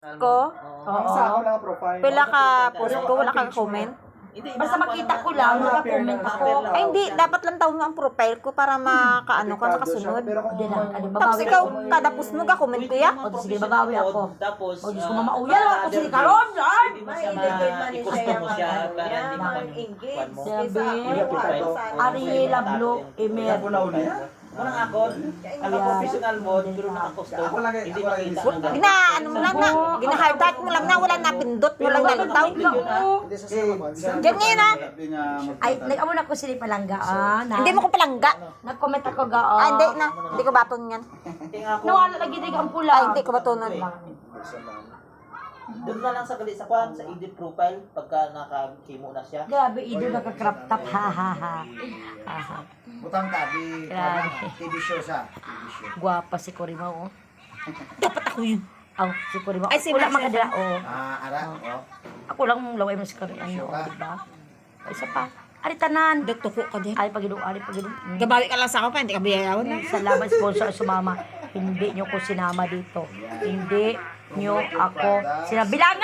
ko. Ang sa ako lang ang profile. Pila ka post ko, wala kang comment. Basta makita ko lang, naka-comment ako. Ay hindi, dapat lang taon mo ang profile ko para makaano ka kung Hindi na, ano, Tapos babawi ikaw, ako. kada post mo ka comment ko ya. O, sige, babawi ako. Tapos, O, Diyos ko, ah, mamauyan ako. kasi ni Karon, Hindi mo siya mo para hindi mo engage. mo. Sabi, Ariela Blue, Emer. Yan po na uli. Unang ako, ang professional mode, pero Ako lang, hindi ako ang gamit. Gina, ano mo lang na, gina hard type mo lang na, wala na pindot mo lang sa salaman. Diyan ngayon ah. Ay, nag-amo na ko sila palangga, ah. na- Hindi mo ko palangga. Nag-comment ako ga, ah. Ah, hindi na. Hindi ko baton yan. Ako, Nawala lagi din ang pula. Ay, hindi ko batonon. Doon na lang sa gali sa kwan, sa edit profile, pagka nakakimo na siya. Grabe, ido naka-crop top, ha, ha, ha. Ha, ha. Butang tabi. Grabe. TV show sa. TV show. Gwapa si Corima, oh. Dapat ako yun. Aw, si Corima. Ay, si Wala makadala, oh. Ah, ara. Oh. Ako lang laway mo si Corima, ano, diba? Ay, isa pa. Ari tanan. Dito ko ka din. Ari pagidong, ari pagidong. Mm. Gabawi ka lang sa ako pa, hindi ka biyayawan na. Salamat sponsor sumama. Hindi nyo ko sinama dito. Hindi nyo ako sinabilangan.